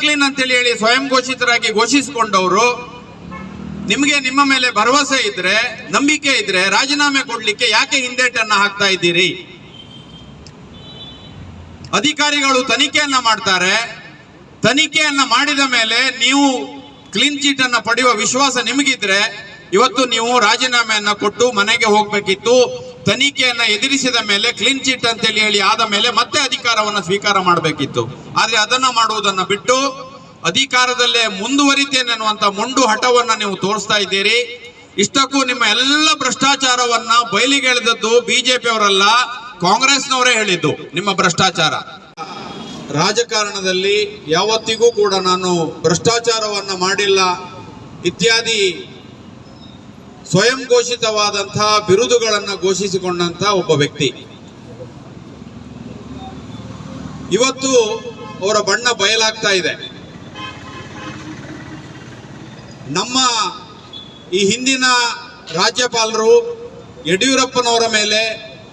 Clean ಅಂತೇಳಿ ಹೇಳಿ ಸ್ವಯಂ ಘೋಷಿತರಾಗಿ ಘೋಷಿಸಿಕೊಂಡವರು, ನಿಮಗೆ ನಿಮ್ಮ ಮೇಲೆ ಭರವಸೆ ಇದ್ರೆ, ನಂಬಿಕೆ ಇದ್ರೆ ರಾಜೀನಾಮೆ ಕೊಡ್ಲಿಕ್ಕೆ ಯಾಕೆ ಹಿಂದೇಟನ್ನ ಹಾಕ್ತಾ ಇದ್ದೀರಿ? ಅಧಿಕಾರಿಗಳು ತನಿಖೆಯನ್ನ ಮಾಡ್ತಾರೆ. ತನಿಖೆಯನ್ನ ಮಾಡಿದ ಮೇಲೆ ನೀವು ಕ್ಲೀನ್ ಚೀಟ್ ಅನ್ನ ಪಡೆಯುವ ವಿಶ್ವಾಸ ನಿಮಗಿದ್ರೆ, ಇವತ್ತು ನೀವು ರಾಜೀನಾಮೆಯನ್ನ ಕೊಟ್ಟು ಮನೆಗೆ ಹೋಗ್ಬೇಕಿತ್ತು. ತನಿಖೆಯನ್ನ ಎದುರಿಸಿದ ಮೇಲೆ ಕ್ಲೀನ್ ಚಿಟ್ ಅಂತೇಳಿ ಹೇಳಿ ಆದ ಮೇಲೆ ಮತ್ತೆ ಅಧಿಕಾರವನ್ನ ಸ್ವೀಕಾರ ಮಾಡಬೇಕಿತ್ತು. ಆದ್ರೆ ಅದನ್ನ ಮಾಡುವುದನ್ನ ಬಿಟ್ಟು ಅಧಿಕಾರದಲ್ಲೇ ಮುಂದುವರಿತೇನೆ ಅನ್ನುವಂತ ಮೊಂಡು ಹಠವನ್ನ ನೀವು ತೋರಿಸ್ತಾ ಇದ್ದೀರಿ. ಇಷ್ಟಕ್ಕೂ ನಿಮ್ಮ ಎಲ್ಲ ಭ್ರಷ್ಟಾಚಾರವನ್ನ ಬಯಲಿಗೆ ಎಳೆದದ್ದು ಬಿಜೆಪಿ ಅವರಲ್ಲ ಕಾಂಗ್ರೆಸ್ನವರೇ ಹೇಳಿದ್ದು ನಿಮ್ಮ ಭ್ರಷ್ಟಾಚಾರ. ರಾಜಕಾರಣದಲ್ಲಿ ಯಾವತ್ತಿಗೂ ಕೂಡ ನಾನು ಭ್ರಷ್ಟಾಚಾರವನ್ನ ಮಾಡಿಲ್ಲ, ಇತ್ಯಾದಿ ಸ್ವಯಂ ಘೋಷಿತವಾದಂತಹ ಬಿರುದುಗಳನ್ನು ಘೋಷಿಸಿಕೊಂಡಂತ ಒಬ್ಬ ವ್ಯಕ್ತಿ. ಇವತ್ತು ಅವರ ಬಣ್ಣ ಬಯಲಾಗ್ತಾ ಇದೆ. ನಮ್ಮ ಈ ಹಿಂದಿನ ರಾಜ್ಯಪಾಲರು ಯಡಿಯೂರಪ್ಪನವರ ಮೇಲೆ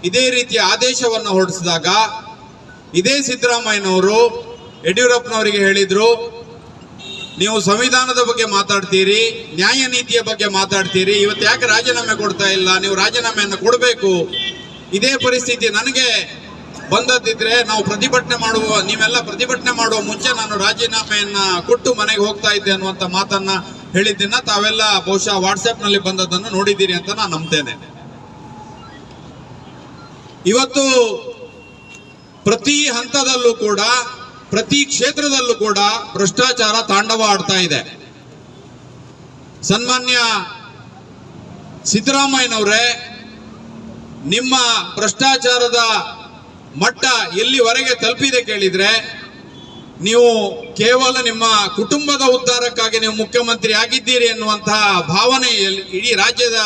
ಇದೇ ರೀತಿಯ ಆದೇಶವನ್ನು ಹೊರಡಿಸಿದಾಗ, ಇದೇ ಸಿದ್ದರಾಮಯ್ಯನವರು ಯಡಿಯೂರಪ್ಪನವರಿಗೆ ಹೇಳಿದ್ರು ನೀವು ಸಂವಿಧಾನದ ಬಗ್ಗೆ ಮಾತಾಡ್ತೀರಿ, ನ್ಯಾಯ ನೀತಿಯ ಬಗ್ಗೆ ಮಾತಾಡ್ತೀರಿ, ಇವತ್ತು ಯಾಕೆ ರಾಜೀನಾಮೆ ಕೊಡ್ತಾ ಇಲ್ಲ, ನೀವು ರಾಜೀನಾಮೆಯನ್ನು ಕೊಡಬೇಕು? ಇದೇ ಪರಿಸ್ಥಿತಿ ನನಗೆ ಬಂದದ್ದಿದ್ರೆ ನಾವು ಪ್ರತಿಭಟನೆ ಮಾಡುವ, ನೀವೆಲ್ಲ ಪ್ರತಿಭಟನೆ ಮಾಡುವ ಮುಂಚೆ ನಾನು ರಾಜೀನಾಮೆಯನ್ನ ಕೊಟ್ಟು ಮನೆಗೆ ಹೋಗ್ತಾ ಇದ್ದೆ ಅನ್ನುವಂತ ಮಾತನ್ನ ಹೇಳಿದ್ದನ್ನ ತಾವೆಲ್ಲ ಬಹುಶಃ ವಾಟ್ಸ್ಆಪ್ನಲ್ಲಿ ಬಂದದ್ದನ್ನು ನೋಡಿದ್ದೀರಿ ಅಂತ ನಾನು ನಂಬ್ತೇನೆ. ಇವತ್ತು ಪ್ರತಿ ಹಂತದಲ್ಲೂ ಕೂಡ ಪ್ರತಿ ಕ್ಷೇತ್ರದಲ್ಲೂ ಕೂಡ ಭ್ರಷ್ಟಾಚಾರ ತಾಂಡವ ಆಡ್ತಾ ಇದೆ. ಸನ್ಮಾನ್ಯ ಸಿದ್ದರಾಮಯ್ಯನವರೇ, ನಿಮ್ಮ ಭ್ರಷ್ಟಾಚಾರದ ಮಟ್ಟ ಎಲ್ಲಿವರೆಗೆ ತಲುಪಿದೆ ಕೇಳಿದ್ರೆ, ನೀವು ಕೇವಲ ನಿಮ್ಮ ಕುಟುಂಬದ ಉದ್ಧಾರಕ್ಕಾಗಿ ನೀವು ಮುಖ್ಯಮಂತ್ರಿ ಆಗಿದ್ದೀರಿ ಎನ್ನುವಂತಹ ಭಾವನೆ ಇಡೀ ರಾಜ್ಯದ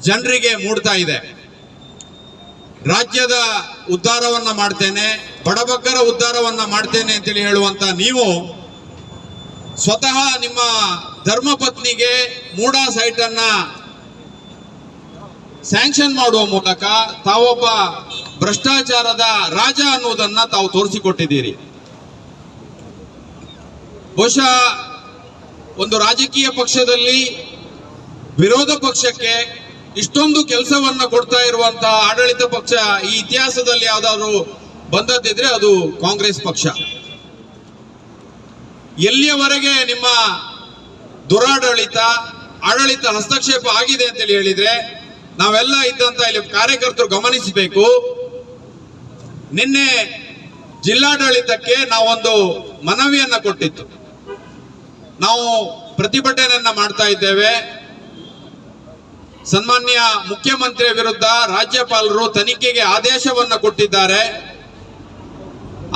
ಜನರಿಗೆ ಮೂಡ್ತಾ ಇದೆ. ರಾಜ್ಯದ ಉದ್ಧಾರವನ್ನ ಮಾಡ್ತೇನೆ, ಬಡಬಗ್ಗರ ಉದ್ಧಾರವನ್ನ ಮಾಡ್ತೇನೆ ಅಂತೇಳಿ ಹೇಳುವಂತ ನೀವು ಸ್ವತಃ ನಿಮ್ಮ ಧರ್ಮಪತ್ನಿಗೆ ಮೂಡಾ ಸೈಟ್ ಅನ್ನ ಸ್ಯಾಂಕ್ಷನ್ ಮಾಡುವ ಮೂಲಕ ತಾವೊಬ್ಬ ಭ್ರಷ್ಟಾಚಾರದ ರಾಜ ಅನ್ನುವುದನ್ನ ತಾವು ತೋರಿಸಿಕೊಟ್ಟಿದ್ದೀರಿ. ಬಹುಶಃ ಒಂದು ರಾಜಕೀಯ ಪಕ್ಷದಲ್ಲಿ ವಿರೋಧ ಪಕ್ಷಕ್ಕೆ ಇಷ್ಟೊಂದು ಕೆಲಸವನ್ನ ಕೊಡ್ತಾ ಇರುವಂತಹ ಆಡಳಿತ ಪಕ್ಷ ಈ ಇತಿಹಾಸದಲ್ಲಿ ಯಾವ್ದಾದ್ರು ಬಂದದ್ದಿದ್ರೆ ಅದು ಕಾಂಗ್ರೆಸ್ ಪಕ್ಷ. ಎಲ್ಲಿಯವರೆಗೆ ನಿಮ್ಮ ದುರಾಡಳಿತ, ಆಡಳಿತ ಹಸ್ತಕ್ಷೇಪ ಆಗಿದೆ ಅಂತೇಳಿ ಹೇಳಿದ್ರೆ ನಾವೆಲ್ಲ ಇದ್ದಂತ ಇಲ್ಲಿ ಕಾರ್ಯಕರ್ತರು ಗಮನಿಸಬೇಕು. ನಿನ್ನೆ ಜಿಲ್ಲಾಡಳಿತಕ್ಕೆ ನಾವೊಂದು ಮನವಿಯನ್ನ ಕೊಟ್ಟಿತ್ತು. ನಾವು ಪ್ರತಿಭಟನೆಯನ್ನ ಮಾಡ್ತಾ ಇದ್ದೇವೆ. ಸನ್ಮಾನ್ಯ ಮುಖ್ಯಮಂತ್ರಿಯ ವಿರುದ್ಧ ರಾಜ್ಯಪಾಲರು ತನಿಖೆಗೆ ಆದೇಶವನ್ನು ಕೊಟ್ಟಿದ್ದಾರೆ.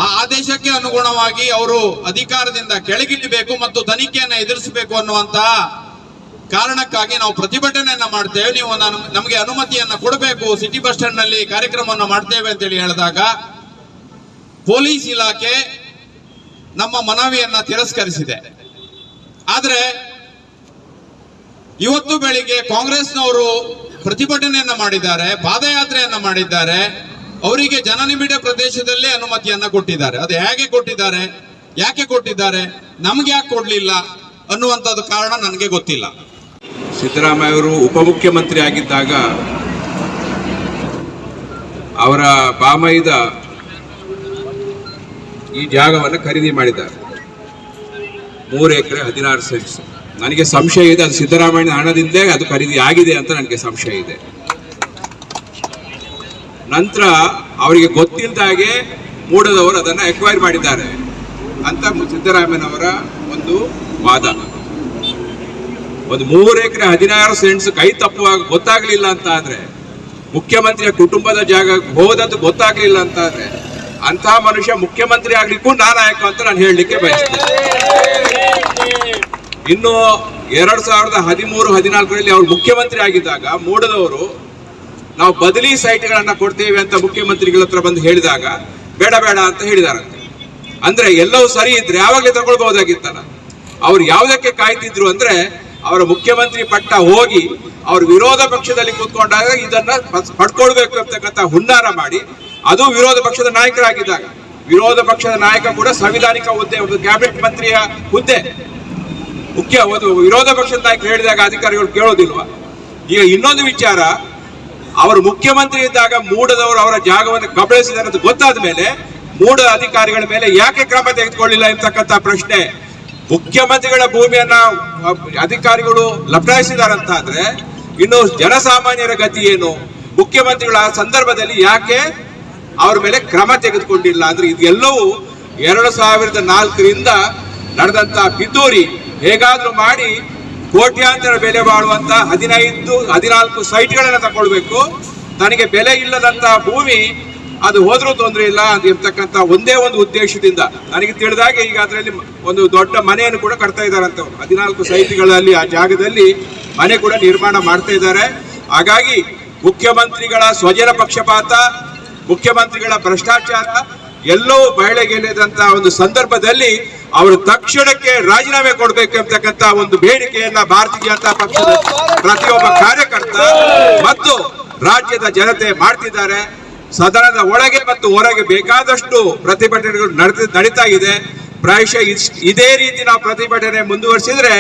ಆ ಆದೇಶಕ್ಕೆ ಅನುಗುಣವಾಗಿ ಅವರು ಅಧಿಕಾರದಿಂದ ಕೆಳಗಿಳಿಬೇಕು ಮತ್ತು ತನಿಖೆಯನ್ನು ಎದುರಿಸಬೇಕು ಅನ್ನುವಂತಹ ಕಾರಣಕ್ಕಾಗಿ ನಾವು ಪ್ರತಿಭಟನೆಯನ್ನ ಮಾಡ್ತೇವೆ. ನೀವು ನಮಗೆ ಅನುಮತಿಯನ್ನ ಕೊಡಬೇಕು. ಸಿಟಿ ಬಸ್ ಸ್ಟ್ಯಾಂಡ್ನಲ್ಲಿ ಕಾರ್ಯಕ್ರಮವನ್ನು ಮಾಡ್ತೇವೆ ಅಂತೇಳಿ ಹೇಳಿದಾಗ ಪೊಲೀಸ್ ಇಲಾಖೆ ನಮ್ಮ ಮನವಿಯನ್ನ ತಿರಸ್ಕರಿಸಿದೆ. ಆದ್ರೆ ಇವತ್ತು ಬೆಳಿಗ್ಗೆ ಕಾಂಗ್ರೆಸ್ನವರು ಪ್ರತಿಭಟನೆಯನ್ನ ಮಾಡಿದ್ದಾರೆ, ಪಾದಯಾತ್ರೆಯನ್ನ ಮಾಡಿದ್ದಾರೆ. ಅವರಿಗೆ ಜನನಿಬಿಡ ಪ್ರದೇಶದಲ್ಲೇ ಅನುಮತಿಯನ್ನ ಕೊಟ್ಟಿದ್ದಾರೆ. ಅದು ಹೇಗೆ ಕೊಟ್ಟಿದ್ದಾರೆ, ಯಾಕೆ ಕೊಟ್ಟಿದ್ದಾರೆ, ನಮ್ಗೆ ಯಾಕೆ ಕೊಡ್ಲಿಲ್ಲ ಅನ್ನುವಂಥದ್ದು ಕಾರಣ ನನಗೆ ಗೊತ್ತಿಲ್ಲ. ಸಿದ್ದರಾಮಯ್ಯ ಅವರು ಉಪಮುಖ್ಯಮಂತ್ರಿ ಆಗಿದ್ದಾಗ ಅವರ ಬಾಮೈದ ಈ ಜಾಗವನ್ನು ಖರೀದಿ ಮಾಡಿದ್ದಾರೆ. ಮೂರು ಎಕರೆ, ಹದಿನಾರು ಸೆಂಟ್ಸ್. ನನಗೆ ಸಂಶಯ ಇದೆ, ಅದು ಸಿದ್ದರಾಮಯ್ಯ ಹಣದಿಂದಲೇ ಅದು ಖರೀದಿ ಆಗಿದೆ ಅಂತ ನನಗೆ ಸಂಶಯ ಇದೆ. ನಂತರ ಅವರಿಗೆ ಗೊತ್ತಿಲ್ಲದಾಗೆ ಮೂಡದವರು ಅದನ್ನು ಎಕ್ವೈರ್ ಮಾಡಿದ್ದಾರೆ ಅಂತ ಸಿದ್ದರಾಮಯ್ಯನವರ ಒಂದು ವಾದ. ಒಂದು ಮೂರು ಎಕರೆ ಹದಿನಾರು ಸೆಂಟ್ಸ್ ಕೈ ತಪ್ಪುವಾಗ ಗೊತ್ತಾಗ್ಲಿಲ್ಲ ಅಂತ ಆದ್ರೆ, ಮುಖ್ಯಮಂತ್ರಿಯ ಕುಟುಂಬದ ಜಾಗ ಹೋದದ್ದು ಗೊತ್ತಾಗ್ಲಿಲ್ಲ ಅಂತ ಆದ್ರೆ, ಅಂತಹ ಮನುಷ್ಯ ಮುಖ್ಯಮಂತ್ರಿ ಆಗ್ಲಿಕ್ಕೂ ನಾನಾಯಕ ಅಂತ ನಾನು ಹೇಳಲಿಕ್ಕೆ ಬಯಸ್ತೇನೆ. ಇನ್ನು ಎರಡ್ ಸಾವಿರದ ಹದಿಮೂರು, ಹದಿನಾಲ್ಕರಲ್ಲಿ ಅವರು ಮುಖ್ಯಮಂತ್ರಿ ಆಗಿದ್ದಾಗ ಮೂಡದವರು, ನಾವು ಬದಲಿ ಸೈಟ್ಗಳನ್ನ ಕೊಡ್ತೇವೆ ಅಂತ ಮುಖ್ಯಮಂತ್ರಿಗಳ ಹತ್ರ ಬಂದು ಹೇಳಿದಾಗ, ಬೇಡ ಬೇಡ ಅಂತ ಹೇಳಿದಾರಂತೆ. ಅಂದ್ರೆ ಎಲ್ಲವೂ ಸರಿ ಇದ್ರೆ ಯಾವಾಗಲೇ ತಗೊಳ್ಬಹುದಾಗಿತ್ತಲ್ಲ. ಅವ್ರು ಯಾವುದಕ್ಕೆ ಕಾಯ್ತಿದ್ರು ಅಂದ್ರೆ, ಅವರ ಮುಖ್ಯಮಂತ್ರಿ ಪಟ್ಟ ಹೋಗಿ, ಅವ್ರ ವಿರೋಧ ಪಕ್ಷದಲ್ಲಿ ಕೂತ್ಕೊಂಡಾಗ ಇದನ್ನ ಪಡ್ಕೊಳ್ಬೇಕು ಅಂತಕ್ಕಂಥ ಹುನ್ನಾರ ಮಾಡಿ, ಅದು ವಿರೋಧ ಪಕ್ಷದ ನಾಯಕರಾಗಿದ್ದಾಗ. ವಿರೋಧ ಪಕ್ಷದ ನಾಯಕ ಕೂಡ ಸಂವಿಧಾನಿಕ ಹುದ್ದೆ, ಒಂದು ಕ್ಯಾಬಿನೆಟ್ ಮಂತ್ರಿಯ ಹುದ್ದೆ. ಮುಖ್ಯ, ಒಂದು ವಿರೋಧ ಪಕ್ಷದ ನಾಯಕ ಹೇಳಿದಾಗ ಅಧಿಕಾರಿಗಳು ಕೇಳೋದಿಲ್ವಾ? ಈಗ ಇನ್ನೊಂದು ವಿಚಾರ, ಅವರು ಮುಖ್ಯಮಂತ್ರಿ ಇದ್ದಾಗ ಮೂಡದವರು ಅವರ ಜಾಗವನ್ನು ಕಬಳಿಸಿದ್ದಾರೆ ಅಂತ ಗೊತ್ತಾದ ಮೇಲೆ ಮೂಡ ಅಧಿಕಾರಿಗಳ ಮೇಲೆ ಯಾಕೆ ಕ್ರಮ ತೆಗೆದುಕೊಳ್ಳಿಲ್ಲ ಎಂತಕ್ಕಂತ ಪ್ರಶ್ನೆ ಮುಖ್ಯಮಂತ್ರಿಗಳ ಭೂಮಿಯನ್ನ ಅಧಿಕಾರಿಗಳು ಲಪಟಾಯಿಸಿದಾರಂತ ಆದ್ರೆ ಇನ್ನು ಜನಸಾಮಾನ್ಯರ ಗತಿ ಏನು? ಮುಖ್ಯಮಂತ್ರಿಗಳ ಸಂದರ್ಭದಲ್ಲಿ ಯಾಕೆ ಅವ್ರ ಮೇಲೆ ಕ್ರಮ ತೆಗೆದುಕೊಂಡಿಲ್ಲ? ಅಂದ್ರೆ ಇದೆಲ್ಲವೂ ಎರಡು ಸಾವಿರದ ನಾಲ್ಕರಿಂದ ನಡೆದಂತ ಪಿತೂರಿ ಹೇಗಾದ್ರೂ ಮಾಡಿ ಕೋಟ್ಯಾಂತರ ಬೆಲೆ ಬಾಳುವಂತ ಹದಿನೈದು, ಹದಿನಾಲ್ಕು ಸೈಟ್ಗಳನ್ನ ತಗೊಳ್ಬೇಕು ನನಗೆ ಬೆಲೆ ಇಲ್ಲದಂತ ಭೂಮಿ ಅದು ಹೋದ್ರೂ ತೊಂದರೆ ಇಲ್ಲ ಅಂತ ಇರ್ತಕ್ಕಂಥ ಒಂದೇ ಒಂದು ಉದ್ದೇಶದಿಂದ. ನನಗೆ ತಿಳಿದಾಗೆ ಈಗ ಅದರಲ್ಲಿ ಒಂದು ದೊಡ್ಡ ಮನೆಯನ್ನು ಕೂಡ ಕಟ್ತಾ ಇದ್ದಾರೆ ಅಂತ ಹದಿನಾಲ್ಕು ಸೈಟ್ಗಳಲ್ಲಿ ಆ ಜಾಗದಲ್ಲಿ ಮನೆ ಕೂಡ ನಿರ್ಮಾಣ ಮಾಡ್ತಾ ಇದ್ದಾರೆ. ಹಾಗಾಗಿ ಮುಖ್ಯಮಂತ್ರಿಗಳ ಸ್ವಜನ ಪಕ್ಷಪಾತ, ಮುಖ್ಯಮಂತ್ರಿಗಳ ಭ್ರಷ್ಟಾಚಾರ ಎಲ್ಲವೂ ಬಯಳೆಗೆಳೆದಂತ ಒಂದು ಸಂದರ್ಭದಲ್ಲಿ ಅವರು ತಕ್ಷಣಕ್ಕೆ ರಾಜೀನಾಮೆ ಕೊಡಬೇಕು ಎಂಬತಕ್ಕಂತ ಒಂದು ಬೇಡಿಕೆಯನ್ನ ಭಾರತೀಯ ಜನತಾ ಪಕ್ಷದ ಪ್ರತಿಯೊಬ್ಬ ಕಾರ್ಯಕರ್ತ ಮತ್ತು ರಾಜ್ಯದ ಜನತೆ ಮಾಡ್ತಿದ್ದಾರೆ. ಸದನದ ಒಳಗೆ ಮತ್ತು ಹೊರಗೆ ಬೇಕಾದಷ್ಟು ಪ್ರತಿಭಟನೆಗಳು ನಡೆದ ನಡೀತಾ ಇದೆ. ಪ್ರಾಯಶಃ ಇದೇ ರೀತಿ ನಾವು ಪ್ರತಿಭಟನೆ ಮುಂದುವರಿಸಿದ್ರೆ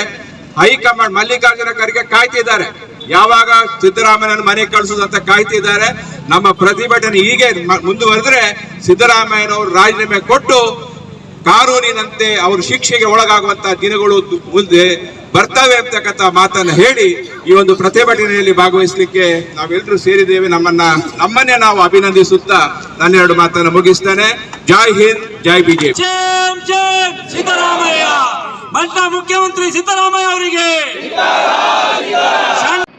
ಹೈಕಮಾಂಡ್ ಮಲ್ಲಿಕಾರ್ಜುನ ಖರ್ಗೆ ಕಾಯ್ತಿದ್ದಾರೆ. ಯಾವಾಗ ಸಿದ್ದರಾಮಯ್ಯನ ಮನೆ ಕಳಿಸೋದು ಅಂತ ಕಾಯ್ತಿದ್ದಾರೆ. ನಮ್ಮ ಪ್ರತಿಭಟನೆ ಹೀಗೆ ಮ- ಮುಂದುವರೆದ್ರೆ ಸಿದ್ದರಾಮಯ್ಯನವರು ರಾಜೀನಾಮೆ ಕೊಟ್ಟು ಕಾನೂನಿನಂತೆ ಅವರು ಶಿಕ್ಷೆಗೆ ಒಳಗಾಗುವಂತಹ ದಿನಗಳು ಮುಂದೆ ಬರ್ತವೆ ಅಂತಕ್ಕಂಥ ಮಾತನ್ನು ಹೇಳಿ ಈ ಒಂದು ಪ್ರತಿಭಟನೆಯಲ್ಲಿ ಭಾಗವಹಿಸಲಿಕ್ಕೆ ನಾವೆಲ್ಲರೂ ಸೇರಿದ್ದೇವೆ. ನಮ್ಮನ್ನ ನಮ್ಮನ್ನೇ ನಾವು ಅಭಿನಂದಿಸುತ್ತಾ ನನ್ನ ಎರಡು ಮಾತನ್ನು ಮುಗಿಸ್ತೇನೆ. ಜೈ ಹಿಂದ್ ಜೈ ಬಿಜೆಪಿ. ಸಿದ್ದರಾಮಯ್ಯ. ಮುಖ್ಯಮಂತ್ರಿ ಸಿದ್ದರಾಮಯ್ಯ ಅವರಿಗೆ.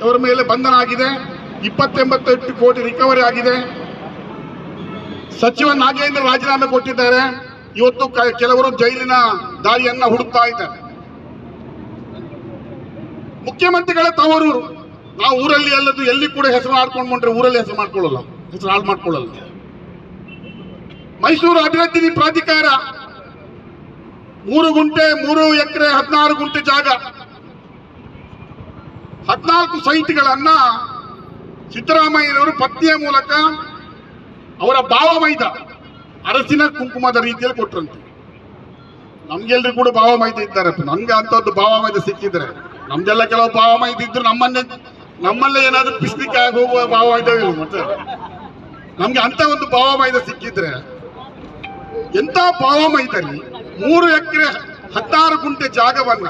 ಅವರ ಮೇಲೆ ಬಂಧನ ಆಗಿದೆ. ಇಪ್ಪತ್ತೆಂಬತ್ತೆಂಟು ಕೋಟಿ ರಿಕವರಿ ಆಗಿದೆ. ಸಚಿವ ನಾಗೇಂದ್ರ ರಾಜೀನಾಮೆ ಕೊಟ್ಟಿದ್ದಾರೆ. ಇವತ್ತು ಕೆಲವರು ಜೈಲಿನ ದಾರಿಯನ್ನ ಹುಡುಕ್ತಾ ಇದ್ದಾರೆ. ಮುಖ್ಯಮಂತ್ರಿಗಳ ತವರು ನಾವು ಊರಲ್ಲಿ ಎಲ್ಲದು ಎಲ್ಲಿ ಕೂಡ ಹೆಸರು ಆಡ್ಕೊಂಡು ಬಂದ್ರೆ ಊರಲ್ಲಿ ಹೆಸರು ಮಾಡ್ಕೊಳ್ಳಲ್ಲ. ಹೆಸರು ಹಾಳು ಮಾಡ್ಕೊಳ್ಳಲ್ಲ. ಮೈಸೂರು ಅಭಿವೃದ್ಧಿ ಪ್ರಾಧಿಕಾರ. ಮೂರು ಗುಂಟೆ, ಮೂರು ಎಕರೆ, ಹದಿನಾರು ಗುಂಟೆ ಜಾಗ. ಹದಿನಾಲ್ಕು ಸೈಟ್ಗಳನ್ನ ಸಿದ್ದರಾಮಯ್ಯನವರು ಪತ್ನಿಯ ಮೂಲಕ ಅವರ ಭಾವ ಮೈದ ಅರಸಿನ ಕುಂಕುಮದ ರೀತಿಯಲ್ಲಿ ಕೊಟ್ಟರಂತೆ ನಮ್ಗೆಲ್ರಿಗೂ ಕೂಡ ಭಾವ ಮೈದ ಇದ್ದಾರೆ ನಮ್ಗೆ ಅಂತದ್ದು ಭಾವ ಮೈದ ಸಿಕ್ಕಿದ್ರೆ, ನಮ್ದೆಲ್ಲ ಕೆಲವು ಭಾವ ಮೈದ ಇದ್ರು ನಮ್ಮನ್ನೇ, ನಮ್ಮಲ್ಲೇ ಏನಾದ್ರೂ ಪಿಸ್ಲಿಕ್ಕೆ ಹೋಗುವ ಭಾವ ಇದ್ದಾವೆ ಮತ್ತೆ? ನಮ್ಗೆ ಅಂತ ಒಂದು ಭಾವ ಮೈದ ಸಿಕ್ಕಿದ್ರೆ ಎಂತ ಭಾವ ಮೈದಲ್ಲಿ ಮೂರು ಎಕರೆ ಹದಿನಾರು ಗುಂಟೆ ಜಾಗವನ್ನ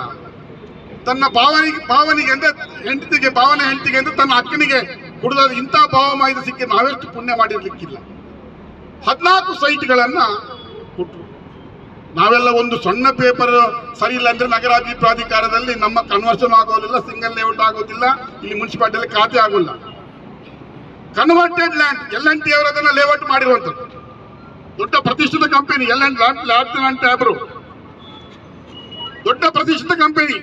ತನ್ನ ಭಾವನಿಗೆ ಭಾವನಿಗೆ ಅಂದ್ರೆ ಹೆಂಡತಿಗೆ, ಭಾವನೆ ಹೆಂಡತಿಗೆ ಅಂದ್ರೆ ತನ್ನ ಅಕ್ಕನಿಗೆ ಕುಡಿದ ಇಂಥ ಭಾವ ಮಾಹಿತಿ ಸಿಕ್ಕಿ ನಾವೆಷ್ಟು ಪುಣ್ಯ ಮಾಡಿರ್ಲಿಕ್ಕಿಲ್ಲ. ಹದಿನಾಲ್ಕು ಸೈಟ್ಗಳನ್ನ ಕೊಟ್ಟರು ನಾವೆಲ್ಲ ಒಂದು ಸಣ್ಣ ಪೇಪರ್ ಸರಿ ಇಲ್ಲ ಅಂದ್ರೆ ಪ್ರಾಧಿಕಾರದಲ್ಲಿ ನಮ್ಮ ಕನ್ವರ್ಷನ್ ಆಗೋದಿಲ್ಲ ಸಿಂಗಲ್ ಲೇಔಟ್ ಆಗೋದಿಲ್ಲ, ಇಲ್ಲಿ ಮುನ್ಸಿಪಾಲ್ಟಿಯಲ್ಲಿ ಖಾತೆ ಆಗೋಲ್ಲ. Converted land L N T ಅವರು ಅದನ್ನ ಲೇಔಟ್ ಮಾಡಿರುವಂಥದ್ದು. ದೊಡ್ಡ ಪ್ರತಿಷ್ಠಿತ company L N land land Toubro ದೊಡ್ಡ ಪ್ರತಿಷ್ಠಿತ ಕಂಪನಿ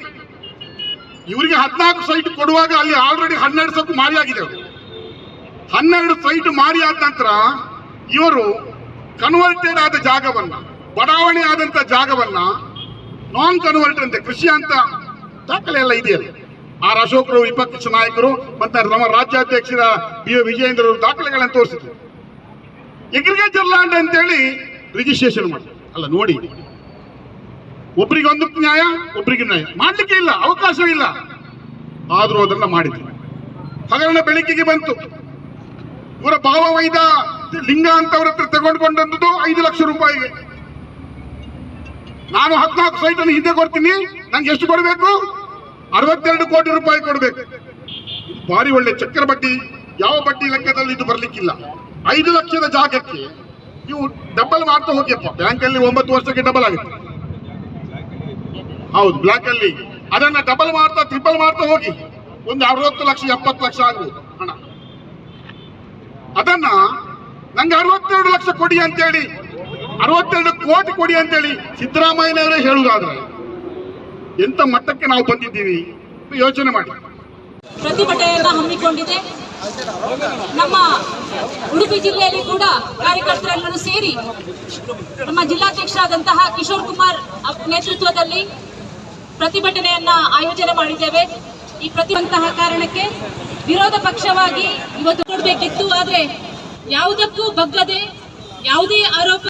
ಇವರಿಗೆ ಹದಿನಾಲ್ಕು ಸೈಟ್ ಕೊಡುವಾಗ ಅಲ್ಲಿ ಆಲ್ರೆಡಿ ಹನ್ನೆರಡು ಸೊಪ್ಪು ಮಾರಿಯಾಗಿದೆ ಅವರು. ಹನ್ನೆರಡು ಫ್ಲೈಟ್ ಮಾಡಿ ಆದ ನಂತರ ಇವರು ಕನ್ವರ್ಟೆಡ್ ಆದ ಜಾಗವನ್ನ, ಬಡಾವಣೆ ಆದಂತ ಜಾಗವನ್ನ ನಾನ್ ಕನ್ವರ್ಟೆಡ್ ಅಂತೆ ಕೃಷಿ ಅಂತ ದಾಖಲೆ ಎಲ್ಲ ಇದೆಯಲ್ಲ. ಆರ್ ಅಶೋಕರು ವಿಪಕ್ಷ ನಾಯಕರು, ಮತ್ತೆ ನಮ್ಮ ರಾಜ್ಯಾಧ್ಯಕ್ಷರ ಬಿ ವಿಜಯೇಂದ್ರ ದಾಖಲೆಗಳನ್ನು ತೋರಿಸಿದ್ರು. ಅಗ್ರಿಕಲ್ಚರ್ ಲ್ಯಾಂಡ್ ಅಂತೇಳಿ ರಿಜಿಸ್ಟ್ರೇಷನ್ ಮಾಡಿ. ಅಲ್ಲ, ನೋಡಿ. ಒಬ್ರಿಗೆ ಒಂದು ನ್ಯಾಯ, ಒಬ್ರಿಗೆ ನ್ಯಾಯ. ಮಾಡ್ಲಿಕ್ಕೆ ಇಲ್ಲ, ಅವಕಾಶವಿಲ್ಲ. ಆದರೂ ಅದನ್ನ ಮಾಡಿದ್ರು. ಹಗರಣ ಬೆಳಕಿಗೆ ಬಂತು. ಇವರ ಭಾವ ವೈದ ಲಿಂಗ ಅಂತವ್ರ ಹತ್ರ ತಗೊಂಡ್ಕೊಂಡದ್ದು ಐದು ಲಕ್ಷ ರೂಪಾಯಿಗೆ. ನಾನು ಹದಿನಾಲ್ಕು ಸೈಟ್ ಹಿಂದೆ ಕೊಡ್ತೀನಿ, ನಂಗೆ ಎಷ್ಟು ಕೊಡಬೇಕು? ಅರವತ್ತೆರಡು ಕೋಟಿ ರೂಪಾಯಿ ಕೊಡಬೇಕು. ಭಾರಿ ಒಳ್ಳೆ ಚಕ್ರ ಬಡ್ಡಿ, ಯಾವ ಬಡ್ಡಿ ಲೆಕ್ಕದಲ್ಲಿ ಇದು ಬರ್ಲಿಕ್ಕಿಲ್ಲ. ಐದು ಲಕ್ಷದ ಜಾಗಕ್ಕೆ ನೀವು ಡಬಲ್ ಮಾಡ್ತಾ ಹೋಗಿಯಪ್ಪ. ಬ್ಯಾಂಕಲ್ಲಿ ಒಂಬತ್ತು ವರ್ಷಕ್ಕೆ ಡಬಲ್ ಆಗುತ್ತೆ. ಹೌದು ಬ್ಲಾಕ್ ಅಲ್ಲಿ ಅದನ್ನ ಡಬಲ್ ಮಾಡ್ತಾ ಟ್ರಿಪಲ್ ಮಾಡ್ತಾ ಹೋಗಿ. ಒಂದು ಅರವತ್ತು ಲಕ್ಷ, ಎಪ್ಪತ್ತು ಲಕ್ಷ ಆಗ್ಬೋದು ಅದನ್ನ ನಂಗೆ ಅರವತ್ತೆರಡು ಲಕ್ಷ ಕೊಡಿ ಅಂತೇಳಿ, ಅರವತ್ತೆರಡು ಕೋಟಿ ಕೊಡಿ ಅಂತೇಳಿ ಸಿದ್ದರಾಮಯ್ಯನವರೇ ಹೇಳುವುದಾದ್ರೆ ಎಂತ ಮಟ್ಟಕ್ಕೆ ನಾವು ಬಂದಿದ್ದೀವಿ ಯೋಚನೆ ಮಾಡಿ. ಪ್ರತಿಭಟನೆಯನ್ನ ಹಮ್ಮಿಕೊಂಡಿದೆ. ನಮ್ಮ ಉಡುಪಿ ಜಿಲ್ಲೆಯಲ್ಲಿ ಕೂಡ ಕಾರ್ಯಕರ್ತರೆಲ್ಲರೂ ಸೇರಿ ನಮ್ಮ ಜಿಲ್ಲಾಧ್ಯಕ್ಷರಾದಂತಹ ಕಿಶೋರ್ ಕುಮಾರ್ ನೇತೃತ್ವದಲ್ಲಿ ಪ್ರತಿಭಟನೆಯನ್ನ ಆಯೋಜನೆ ಮಾಡಿದ್ದೇವೆ. ಈ ಪ್ರತಿವಂತಹ ಕಾರಣಕ್ಕೆ ವಿರೋಧ ಪಕ್ಷವಾಗಿ ಇವತ್ತು ಕೊಡಬೇಕಿತ್ತು ಆದ್ರೆ ಯಾವುದಕ್ಕೂ ಬಗ್ಗದೆ ಯಾವುದೇ ಆರೋಪ